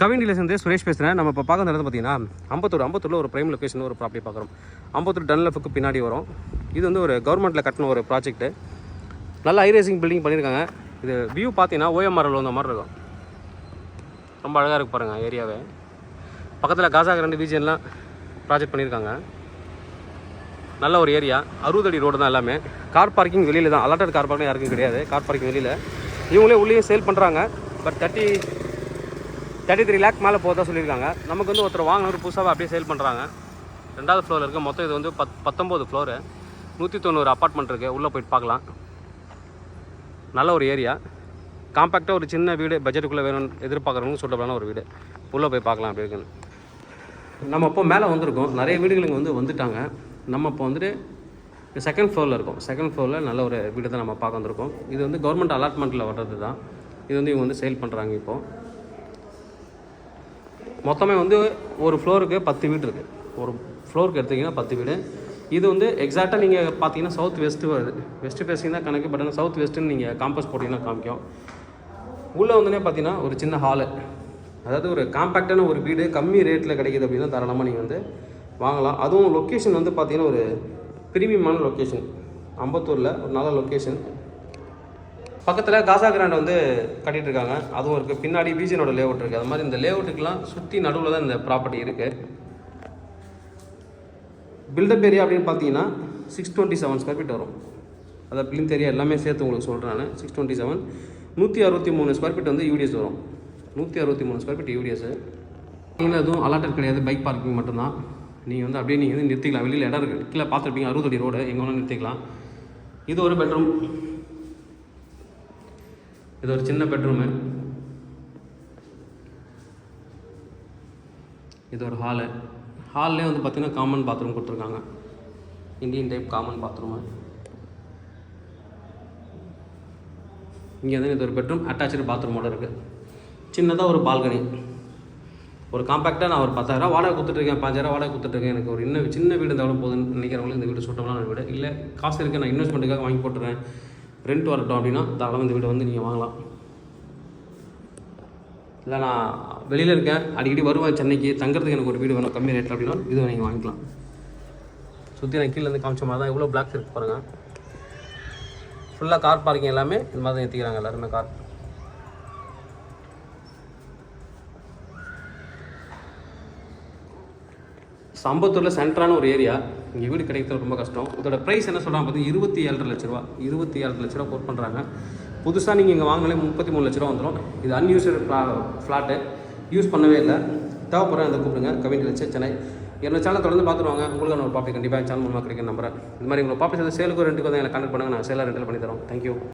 கவிண்டிலேருந்து சுரேஷ் பேசுகிறேன் நம்ம இப்போ பார்க்க நடந்து பார்த்தீங்கன்னா ஐம்பத்தூர் ஐம்பத்தூரில் ஒரு ப்ரைம் லொக்கேஷன் ஒரு ப்ராப்பர்ட்டி பார்க்குறோம். அம்பத்தூர் டன்லஃபுக்கு பின்னாடி வரும். இது வந்து ஒரு கவர்மெண்ட்டில் கட்டின ஒரு ப்ராஜெக்ட்டு நல்ல ஹைரேசிங் பில்டிங் பண்ணியிருக்காங்க இது வியூ பார்த்தீங்கன்னா ஓஎம்ஆரில் வந்த மாதிரி இருக்கும். ரொம்ப அழகாக இருக்கு பாருங்கள் ஏரியாவே பக்கத்தில் காசா ரெண்டு ரீஜன்லாம் ப்ராஜெக்ட் பண்ணியிருக்காங்க நல்ல ஒரு ஏரியா அறுபது அடி ரோடு தான் எல்லாமே. கார் பார்க்கிங் வெளியில் தான். அலாட்டட் கார் பார்க்கிங் யாருக்கும் கிடையாது. கார் பார்க்கிங் வெளியில். இவங்களே உள்ளேயே சேல் பண்ணுறாங்க but thirty thirty three lakh மேலே போகிறதா சொல்லியிருக்காங்க. நமக்கு வந்து ஒருத்தர் வாங்கினவர் புதுசாக அப்படியே சேல் பண்ணுறாங்க ரெண்டாவது ஃப்ளோரில் இருக்குது மொத்தம் இது வந்து பத் பத்தொம்போது ஃப்ளோரு நூற்றி தொண்ணூறு அப்பார்ட்மெண்ட் இருக்குது உள்ளே போயிட்டு பார்க்கலாம். நல்ல ஒரு ஏரியா காம்பேக்டாக ஒரு சின்ன வீடு பட்ஜெட்டுக்குள்ளே வேணும்னு எதிர்பார்க்குறவங்க சூட்டபிளான ஒரு வீடு. உள்ளே போய் பார்க்கலாம் அப்படி இருக்குன்னு. நம்ம இப்போ மேலே வந்திருக்கோம். நிறைய வீடுகள் இங்கே வந்து வந்துட்டாங்க. நம்ம இப்போ வந்துட்டு செகண்ட் ஃப்ளோரில் இருக்கோம். செகண்ட் ஃப்ளோரில் நல்ல ஒரு வீடு தான் நம்ம பார்க்க வந்திருக்கோம். இது வந்து கவர்மெண்ட் அலாட்மெண்ட்டில் வர்றது தான் இது வந்து இவங்க வந்து சேல் பண்ணுறாங்க இப்போது மொத்தமே வந்து ஒரு ஃப்ளோருக்கு பத்து வீடு இருக்குது ஒரு ஃப்ளோருக்கு எடுத்தீங்கன்னா பத்து வீடு. இது வந்து எக்ஸாக்டாக நீங்கள் பார்த்தீங்கன்னா சவுத் வெஸ்ட்டு வருது வெஸ்ட்டு ஃபேஸிங் தான் கணக்கு பட் ஆனால் சவுத் வெஸ்ட்டுன்னு நீங்கள் காம்பஸ் போட்டிங்கன்னா காமிக்கும். உள்ளே வந்தோடனே பார்த்தீங்கன்னா ஒரு சின்ன ஹாலு அதாவது ஒரு காம்பேக்டான ஒரு வீடு கம்மி ரேட்டில் கிடைக்கிது அப்படின்னா தாராளமாக நீங்கள் வந்து வாங்கலாம். அதுவும் லொக்கேஷன் வந்து பார்த்தீங்கன்னா ஒரு ப்ரீமியமான லொக்கேஷன் அம்பத்தூரில் ஒரு நல்ல லொக்கேஷன் பக்கத்தில் காசா கிராண்ட் வந்து கட்டிட்டு இருக்காங்க அதுவும் இருக்குது பின்னாடி விஜயனோட லேவுட் இருக்குது அது மாதிரி இந்த லேவுட்டுக்கெலாம் சுற்றி நடுவில் தான் இந்த ப்ராப்பர்ட்டி இருக்குது பில்டப் ஏரியா அப்படின்னு பார்த்தீங்கன்னா six twenty seven square feet வரும். அதை பிளிந்த் ஏரியா எல்லாமே சேர்த்து உங்களுக்கு சொல்கிறேன் நான். சிக்ஸ் டுவெண்ட்டி செவன் நூற்றி அறுபத்தி மூணு ஸ்கொயர் ஃபீட் வந்து யூடிஎஸ் வரும். நூற்றி அறுபத்தி மூணு ஸ்கொயர் ஃபீட் யூடிஎஸ் நீங்கள் எதுவும் அலாட்டட் கிடையாது. பைக் பார்க்கிங் மட்டும்தான். நீங்கள் வந்து அப்படியே நீங்கள் வந்து நிறுத்திக்கலாம். வெளியில் இடம் இருக்குது கீழே பார்த்துருப்பீங்க. அறுபது அடி ரோடு எங்கே வேணாலும் நிறுத்திக்கலாம். இது ஒரு பெட்ரூம் இது ஒரு சின்ன பெட்ரூமு இது ஒரு ஹாலு ஹால்லே வந்து பார்த்திங்கன்னா காமன் பாத்ரூம் கொடுத்துருக்காங்க. இந்தியன் டைப் காமன் பாத்ரூமு இங்கே வந்து இது ஒரு பெட்ரூம் அட்டாச்சு பாத்ரூமோட இருக்குது சின்னதாக ஒரு பால்கனி ஒரு காம்பேக்டாக நான் ஒரு பத்தாயிரம் வாடகை கொடுத்துட்ருக்கேன் பாஞ்சாயிரம் வாடகை கொடுத்துட்ருக்கேன் எனக்கு ஒரு இன்னும் சின்ன வீடு இருந்தாலும் போதுன்னு நினைக்கிறவங்களுக்கு இந்த வீடு சுட்டமான வீடு. இல்லை காசு இருக்குது நான் இன்வெஸ்ட்மெண்ட்டுக்காக வாங்கி போட்டுறேன். ரெண்ட் வரட்டும் அப்படின்னா தாராளமாக இந்த வீடு வந்து நீங்கள் வாங்கலாம். இல்லை நான் வெளியில் இருக்கேன். அடிக்கடி வருவேன் சென்னைக்கு. தங்குறதுக்கு எனக்கு ஒரு வீடு வேணும். கம்மி ரேட்டில் அப்படின்னா இதுவும் நீங்கள் வாங்கிக்கலாம். சுற்றி நான் கீழே இருந்து காமிச்ச மாதிரி தான் இவ்வளோ பிளாக்ஸ் இருக்கு பாருங்கள் ஃபுல்லாக கார் பார்க்கிங் எல்லாமே இந்த மாதிரி தான் ஏற்றிக்கிறாங்க எல்லாருமே கார் சம்பத்தூரில் சென்ட்ரான ஒரு ஏரியா. இங்கே வீடு கிடைக்கிறது ரொம்ப கஷ்டம். இதோட ப்ரைஸ் என்ன சொல்கிறாங்க பார்த்தீங்கன்னா இருபத்தி ஏழரை லட்ச ரூபா. இருபத்தி ஏழரை லட்ச ரூபா கோட் பண்ணுறாங்க புதுசாக நீங்கள் இங்கே வாங்கினாலே முப்பத்தி மூணு லட்ச ரூபா வந்துடும் இது அன்யூஸ்டு ஃப்ளா ஃப்ளாட்டு யூஸ் பண்ணவே இல்லை. தேவைப்படுறேன் அதை கூப்பிடுங்க. கவிஞர் லட்ச சென்னை. என்னோட சேனல் தொடர்ந்து பார்த்துருவாங்க. உங்களுக்கு ஒரு பாப்பி கண்டிப்பாக சேனல் மூலமாக கிடைக்கும் நம்புறேன். இந்த மாதிரி உங்களுக்கு பாப்பி சேர்ந்து சேலுக்கு ரெண்டுக்கு வந்து எனக்கு கனெக்ட் பண்ணுங்கள் நான் சேலாக ரெண்டில் பண்ணி தரோம். தேங்க்யூ